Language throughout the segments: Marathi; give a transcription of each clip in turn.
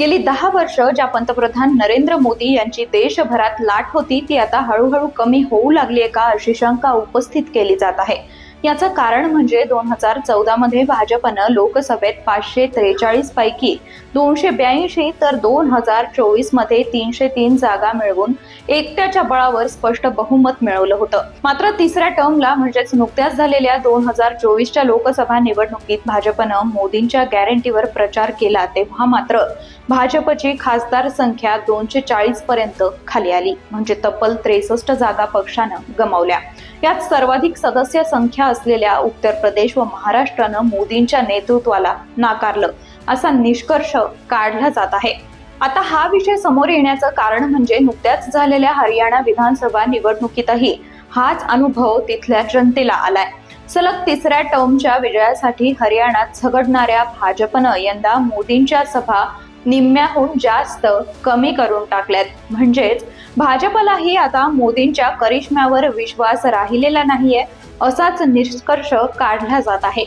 गेली दहा वर्ष ज्या पंतप्रधान नरेंद्र मोदी यांची देशभरात लाट होती ती आता हळूहळू कमी होऊ लागली आहे का अशी शंका उपस्थित केली जात आहे. याचं कारण म्हणजे दोन हजार चौदा मध्ये भाजपनं लोकसभेत पाचशे त्रेचाळीस पैकी दोनशे ब्याऐंशी तर दोन हजार चोवीसमध्ये तीनशे तीन जागा मिळवून एकट्याच्या बळावर स्पष्ट बहुमत मिळवलं होतं. मात्र तिसऱ्या टर्मला म्हणजेच नुकत्याच झालेल्या दोन हजार चोवीसच्या लोकसभा निवडणुकीत भाजपनं मोदींच्या गॅरंटीवर प्रचार केला तेव्हा मात्र भाजपची खासदार संख्या दोनशे चाळीस पर्यंत खाली आली. म्हणजे तब्बल त्रेसष्ट जागा पक्षानं गमावल्या. यात सर्वाधिक सदस्य संख्या असलेल्या उत्तर प्रदेश व महाराष्ट्रानं मोदींच्या नेतृत्वाला नाकारलं असा निष्कर्ष काढला जात आहे. आता हा विषय समोर येण्याचं कारण म्हणजे नुकत्याच झालेल्या हरियाणा विधानसभा निवडणुकीतही हाच अनुभव तिथल्या जनतेला आलाय. सलग तिसऱ्या टर्मच्या विजयासाठी हरियाणात झगडणाऱ्या भाजपनं यंदा मोदींच्या सभा निम्म्याहून जास्त कमी करून टाकल्यात. म्हणजेच भाजपलाही आता मोदींच्या करिश्म्यावर विश्वास राहिलेला नाहीये असाच निष्कर्ष काढला जात आहे.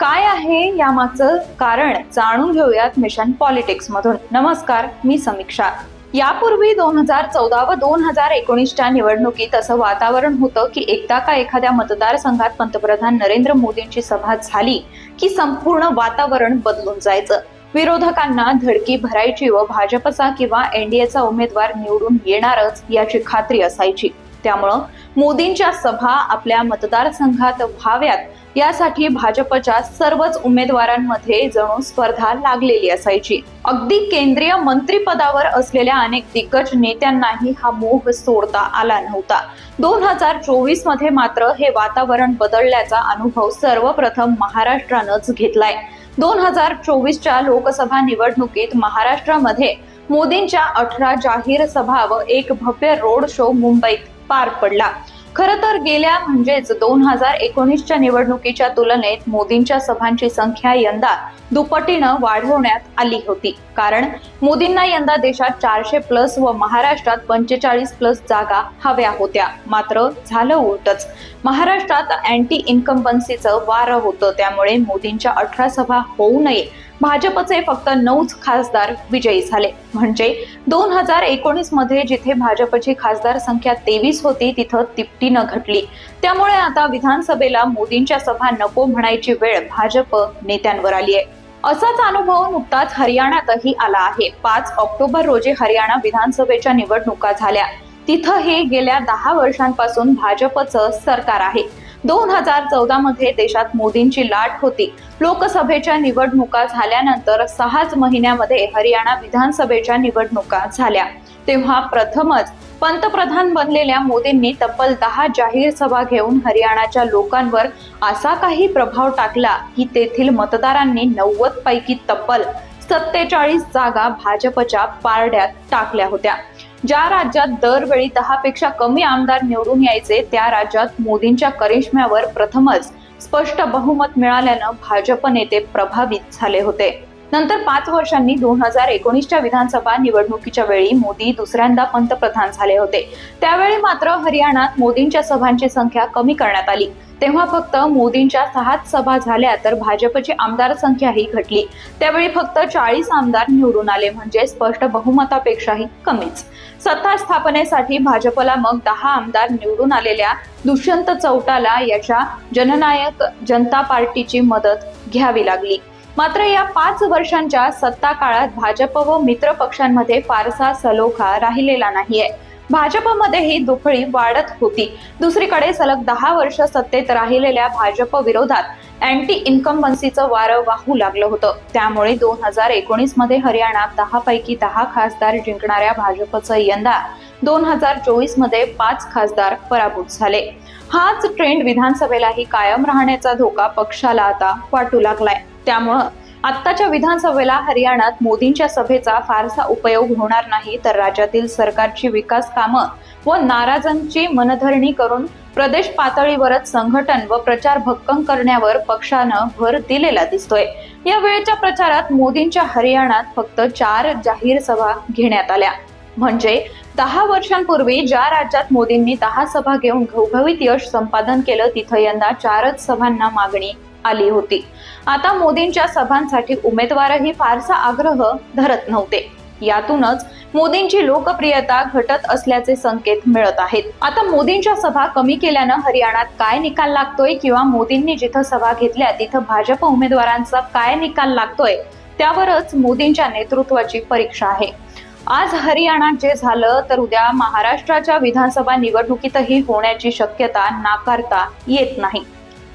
काय आहे यामागचं कारण जाणून घेऊयात मिशन पॉलिटिक्स मधून. नमस्कार मी समीक्षा. यापूर्वी दोन हजार चौदा व दोन हजार एकोणीसच्या निवडणुकीत असं वातावरण होतं की एकदा का एखाद्या मतदारसंघात पंतप्रधान नरेंद्र मोदींची सभा झाली की संपूर्ण वातावरण बदलून जायचं. विरोधकांना धडकी भरायची व भाजपचा किंवा एनडीएचा उमेदवार निवडून येणारच याची खात्री असायची. त्यामुळं मोदींच्या सभा आपल्या मतदारसंघात व्हाव्यात यासाठी भाजपच्या सर्वच उमेदवारांमध्ये जणू स्पर्धा लागलेली असायची. अगदी केंद्रीय मंत्रिपदावर असलेल्या अनेक दिग्गज नेत्यांनाही हा मोह सोडता आला नव्हता. दोन हजार चोवीसमध्ये मात्र हे वातावरण बदलल्याचा अनुभव सर्वप्रथम महाराष्ट्रानंच घेतलाय. दोन हजार चोवीसच्या लोकसभा निवडणुकीत महाराष्ट्रामध्ये मोदींच्या अठरा जाहीर सभा व एक भव्य रोड शो मुंबईत पार पडला. खरं तर गेल्या म्हणजेच दोन हजार एकोणीसच्या निवडणुकीच्या तुलनेत मोदींच्या सभांची संख्या यंदा दुपटीनं वाढवण्यात आली होती. कारण मोदींना यंदा देशात चारशे प्लस व महाराष्ट्रात पंचेचाळीस प्लस जागा हव्या होत्या. मात्र झालं उलटच. महाराष्ट्रात अँटी इन्कम्बन्सीचं वारं होतं. त्यामुळे मोदींच्या अठरा सभा होऊ नये भाजपचे फक्त नऊच खासदार विजयी झाले. म्हणजे दोन हजार एकोणीसमध्ये जिथे भाजपची खासदार संख्या तेवीस होती तिथं तिपटीनं घटली. त्यामुळे आता विधानसभेला मोदींच्या सभा नको म्हणायची वेळ भाजप नेत्यांवर आली आहे असाच अनुभव नुकताच हरियाणातही आला आहे. पाच ऑक्टोबर रोजी हरियाणा विधानसभेच्या निवडणुका झाल्या. तिथं हे गेल्या दहा वर्षांपासून भाजपचं सरकार आहे. दोन हजार चौदा मध्ये देशात मोदींची लाट होती. लोकसभेच्या निवडणुका झाल्यानंतर सहाच महिन्यामध्ये हरियाणा विधानसभेच्या निवडणुका झाल्या. तेव्हा प्रथमच पंतप्रधान बनलेल्या मोदींनी तब्बल दहा जाहीर सभा घेऊन हरियाणाच्या लोकांवर असा काही प्रभाव टाकला की तेथील मतदारांनी नव्वद पैकी तब्बल सत्तेचाळीस जागा भाजपच्या पारड्यात टाकल्या होत्या. ज्या राज्यात दरवेळी दहापेक्षा कमी आमदार निवडून यायचे त्या राज्यात मोदींच्या करिश्म्यावर प्रथमच स्पष्ट बहुमत मिळाल्यानं भाजप नेते प्रभावित झाले होते. नंतर पाच वर्षांनी दोन हजार एकोणीसच्या विधानसभा निवडणुकीच्या वेळी मोदी दुसऱ्यांदा पंतप्रधान झाले होते. त्यावेळी मात्र हरियाणात मोदींच्या सभांची संख्या कमी करण्यात आली. तेव्हा फक्त मोदींच्या सहाच सभा झाल्या तर भाजपची आमदार संख्याही घटली. त्यावेळी फक्त चाळीस आमदार निवडून आले म्हणजे स्पष्ट बहुमतापेक्षाही कमीच. सत्ता स्थापनेसाठी भाजपला मग दहा आमदार निवडून आलेल्या दुष्यंत चौटाला याच्या जननायक जनता पार्टीची मदत घ्यावी लागली. मात्र या पाच वर्षांच्या सत्ता काळात भाजप व मित्र पक्षांमध्ये फारसा सलोखा राहिलेला नाहीये. भाजपमध्ये ही दुफळी वाढत होती. दुसरीकडे सलग दहा वर्ष सत्तेत राहिलेल्या भाजप विरोधात अँटी इन्कम्बन्सीचं वारं वाहू लागलं होतं. त्यामुळे दोन हजार एकोणीसमध्ये हरियाणात दहा पैकी दहा खासदार जिंकणाऱ्या भाजपचं यंदा दोन हजार चोवीसमध्ये पाच खासदार पराभूत झाले. हाच ट्रेंड विधानसभेलाही कायम राहण्याचा धोका पक्षाला आता वाटू लागलाय. त्यामुळं आत्ताच्या विधानसभेला हरियाणात मोदींच्या सभेचा फारसा उपयोग होणार नाही तर राज्यातील सरकारची विकास कामं व नाराजांची मनधरणी करून प्रदेश पातळीवरच संघटन व प्रचार भक्कम करण्यावर पक्षानं भर दिलेला दिसतोय. या वेळेच्या प्रचारात मोदींच्या हरियाणात फक्त चार जाहीर सभा घेण्यात आल्या. म्हणजे दहा वर्षांपूर्वी ज्या राज्यात मोदींनी दहा सभा घेऊन घवघवीत यश संपादन केलं तिथं यंदा चारच सभांना मागणी आली होती. आता मोदींच्या सभांसाठी उमेदवारही फारसा आग्रह धरत नव्हते. यातूनच मोदींची लोकप्रियता घटत असल्याचे संकेत मिळत आहेत. आता मोदींच्या सभा कमी केल्यानं हरियाणात काय निकाल लागतोय किंवा मोदींनी जिथं सभा घेतल्या तिथं भाजप उमेदवारांचा काय निकाल लागतोय त्यावरच मोदींच्या नेतृत्वाची परीक्षा आहे. आज हरियाणात जे झालं तर उद्या महाराष्ट्राच्या विधानसभा निवडणुकीतही होण्याची शक्यता नाकारता येत नाही.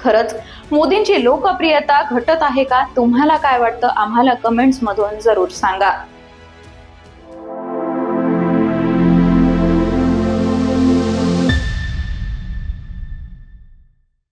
खरंच मोदींची लोकप्रियता घटत आहे का? तुम्हाला काय वाटतं? आम्हाला कमेंट्समधून जरूर सांगा.